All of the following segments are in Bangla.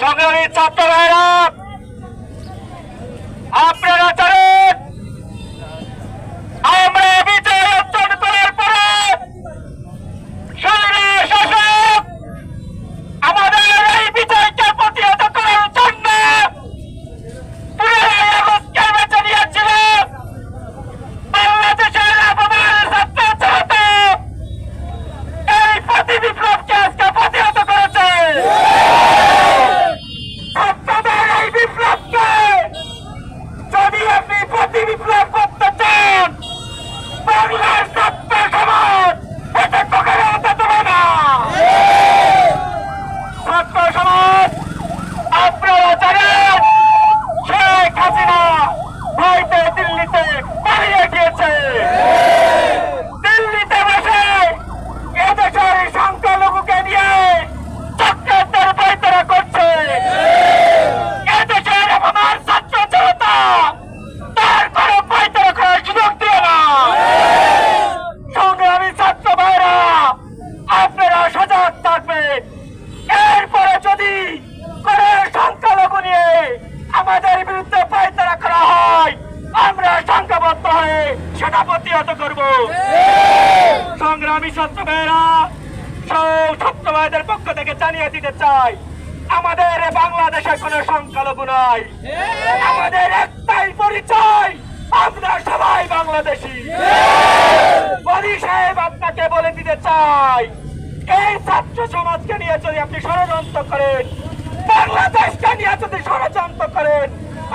সংগ্রামী ছাত্র ভাইরা আপনারা জানেন আমরা বিজয় অর্জন করার পরে শরীরে শাসক আমাদের এই বিজয়কে প্রতিহত করার জন্য পুনরায় আগস্টকে বেছে নিয়েছিল বাংলাদেশের আবহাওয়ার ছাত্র জনতা এই প্রতি বিপ্লবকে আজকে প্রতিহত করেছে ছাত্রদের এই বিপ্লবকে যদি আপনি প্রতি বিপ্লব করতে চান বাংলার ছাত্র সমাজ এটা তোকে হতে দেবে না ছাত্র সমাজ আপনারা জানেন শেখ হাসিনা ভয়তে দিল্লিতে পালিয়ে গিয়েছে দিল্লিতে বসে এদেশের সংখ্যালঘুকে নিয়ে চক্রান্তের পাইতারা করছে এদেশের আমার ছাত্র জনতা তার কোনো পাইতারা করার সুযোগ দিয়ে না সংগ্রামী ছাত্র ভাইরা আপনারা সজাগ থাকবেন এরপরে যদি কোন সংখ্যালঘু নিয়ে আমাদের বিরুদ্ধে পাইতারা করা হয়। আমরা সংখ্যাবদ্ধ হয়ে সেটা প্রতিহত করব। সংগ্রামী ভাইরা সব ছাত্র ভাইদের পক্ষ থেকে জানিয়ে দিতে চাই, আমাদের বাংলাদেশে কোনো সংখ্যালঘু নাই। আমাদের একটাই পরিচয়, আমরা সবাই বাংলাদেশি। বলি সাহেব, আপনাকে বলে দিতে চাই, এই ছাত্র সমাজকে নিয়ে যদি আপনি ষড়যন্ত্র করেন, বাংলাদেশকে নিয়ে যদি ষড়যন্ত্র করেন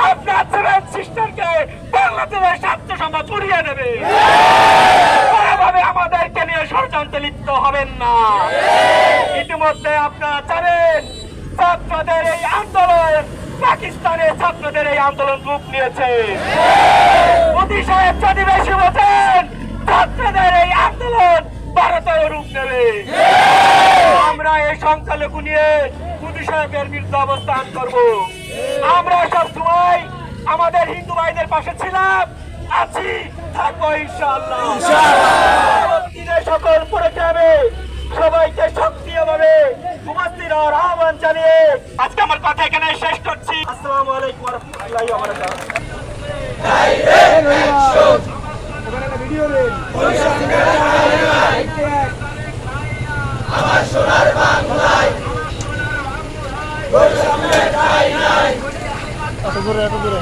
আপনার সেভেন সিস্টারকে বাংলাদেশের ছাত্র সমাজ উড়িয়ে দেবে আমাদেরকে নিয়ে ষড়যন্ত্রে লিপ্ত হবেন না। ইতিমধ্যে আপনারা জানেন, ছাত্রদের এই আন্দোলন পাকিস্তানের ছাত্রদের এই আন্দোলন রূপ নিয়েছে। মোদী যদি বেশি বোঝেন, ছাত্রদের এই আন্দোলন ভারতের রূপ নেবে। আমরা এই সংখ্যালঘু নিয়ে মোদী সাহেবের বিরুদ্ধে অবস্থান করব। আমরা সব আমাদের হিন্দু ভাইদের পাশে ছিলাম আছি থাকব ইনশাআল্লাহ। দিনে সকল পড়ে যাবে সবাইকে সক্রিয়ভাবে উপস্থিত হওয়ার আহ্বান জানিয়ে আজকে আমার কথা এখানে শেষ করছি। আসসালামু আলাইকুম রহমতুল্লাহ